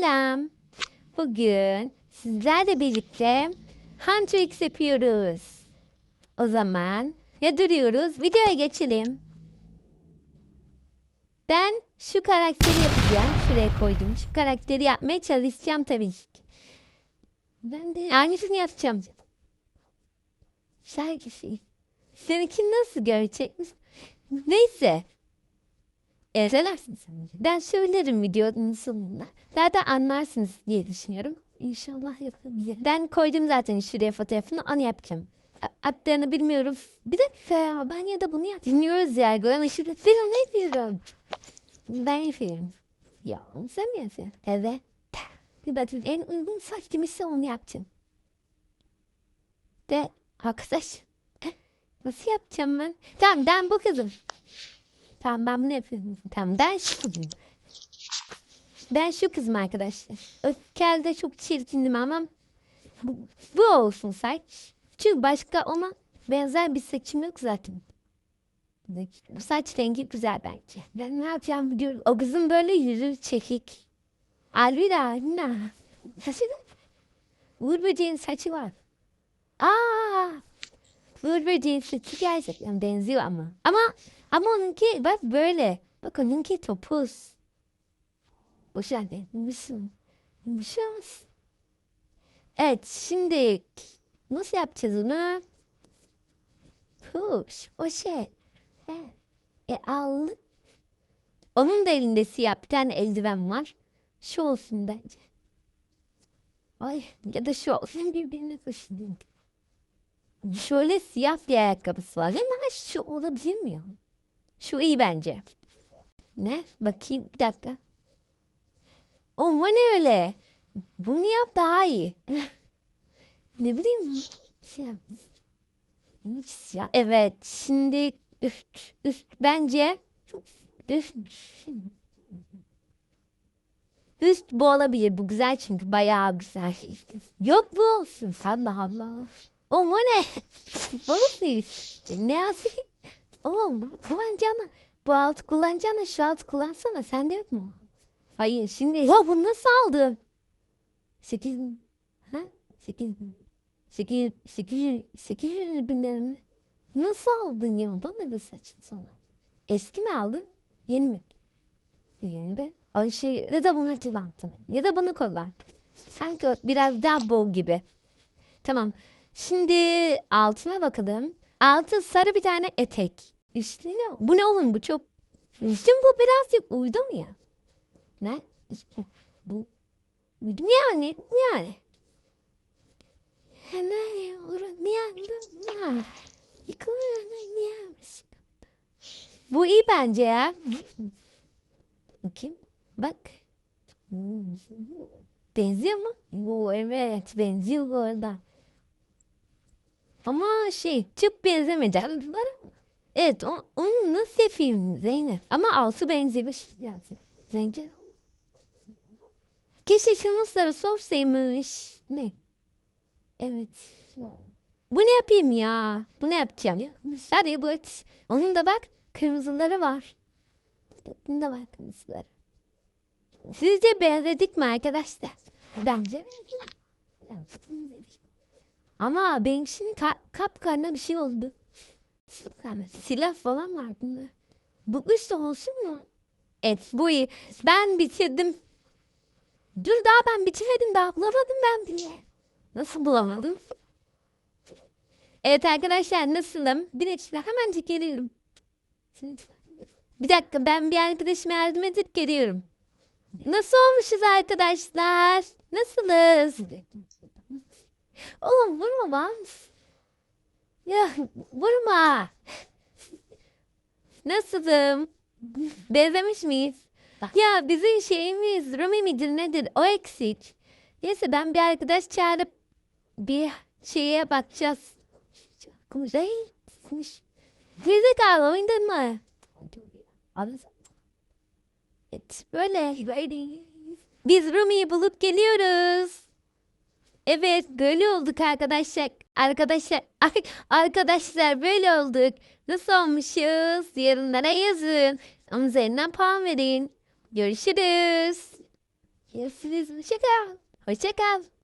Selam. Bugün sizlerle birlikte Hunter X yapıyoruz. O zaman ya duruyoruz videoya geçelim. Ben şu karakteri yapacağım. Şuraya koydum. Şu karakteri yapmaya çalışacağım tabii ki. Ben de aynısını yapacağım. Sergisi. Seninki nasıl görecek misin? Neyse. Ezelersiniz. Ben söylerim videonun sonunda. Zaten anlarsınız diye düşünüyorum. İnşallah yapabilirim. Ben koydum zaten şuraya fotoğrafını onu yapacağım. Adlarını bilmiyorum. Bir ya ben ya da bunu yap. Dinliyoruz ya. Gören ışıkta film ne diyorum? Ben yapıyorum. Ya sen mi yapıyorsun? Evet. Bir bakayım en uygun saç kimisi onu yapacağım. De arkadaş. Nasıl yapacağım ben? Tamam ben bu kızım. Tamam ben yapıyorum. Tamam ben şu kızım. Ben şu kızım arkadaşlar. Öfkelde çok çirkindim ama bu, bu olsun saç. Çünkü başka ona benzer bir saçım yok zaten. Bu saç rengi güzel bence. Ben ne yapacağım biliyorum. O kızın böyle yüzü çekik. Alvida, Alvida. Saçı. Uğur böceğin saçı var. Aa, Uğur böceğin saçı gerçekten benziyor ama. Ama ama onunki bak böyle. Bak onunki topuz. Boşver benim Yumuşamaz. Evet şimdi nasıl yapacağız onu? Push. O şey. E al. Onun da elinde siyah bir tane eldiven var. Şu olsun bence. Ay ya da şu olsun birbirine taşıdım. Şöyle siyah bir ayakkabısı var. Ama şu olabilir mi ya? Şu iyi bence. Ne? Bakayım bir dakika. Bu ne öyle? Bunu yap daha iyi. ne bileyim. Siyah. Hiç Siyah. Evet. Şimdi üst, üst bence üst, üst bu olabilir. Bu güzel çünkü bayağı güzel. Yok bu olsun. Allah Allah. O ne? Bu nasıl? Ne yazık? Oğlum kullanacağına. Bu altı kullanacağına şu altı kullansana. Sende yok mu? Hayır şimdi. Ya bunu nasıl aldın? Sekiz. Ha? Sekiz. Sekiz. Sekiz. Sekiz yüz bin lira mı? Nasıl aldın ya? Bana bir saçın sonra. Eski mi aldın? Yeni mi? Yeni be. Ay şey ya da bunu kullandın. Ya da bunu kullan. Sanki biraz daha bol gibi. Tamam. Şimdi altına bakalım. Altı sarı bir tane etek. Üstüne bu ne oğlum bu çok. Şimdi bu birazcık uydu mu ya? Ne? Bu uydu mu yani? Yani. Bu iyi bence ya. Bakayım. Bak. Benziyor mu? Bu evet benziyor bu arada. Ama şey çok benzemedi. Evet o, onu nasıl yapayım Zeynep? Ama altı benzemiş. Yani, Zeynep. Keşke şunu sarı sorsaymış. Ne? Evet. Bu ne yapayım ya? Bu ne yapacağım? Hadi bu. Onun da bak kırmızıları var. Bunun da var kırmızıları. Sizce benzedik mi arkadaşlar? Bence benzedik. Ama şimdi ka kapkarına bir şey oldu. Silah falan var bunda. Bu üst olsun mu? Evet bu iyi. Ben bitirdim. Dur daha ben bitirmedim daha bulamadım ben bile. Nasıl bulamadım? Evet arkadaşlar nasılım? Bir dakika hemen geliyorum. Bir dakika ben bir arkadaşıma yardım edip geliyorum. Nasıl olmuşuz arkadaşlar? Nasılız? Oğlum vurma lan. Ya vurma. Nasılım? Benzemiş miyiz? Ya bizim şeyimiz Rumi midir nedir o eksik. Neyse ben bir arkadaş çağırıp bir şeye bakacağız. Konuş. Hey, konuş. Gerizekalı oynadın mı? Evet böyle. Biz Rumi'yi bulup geliyoruz. Evet böyle olduk arkadaşlar. Arkadaşlar arkadaşlar böyle olduk. Nasıl olmuşuz? Yorumlara yazın. Onun üzerinden puan verin. Görüşürüz. Görüşürüz. Hoşça kal. Hoşça kal.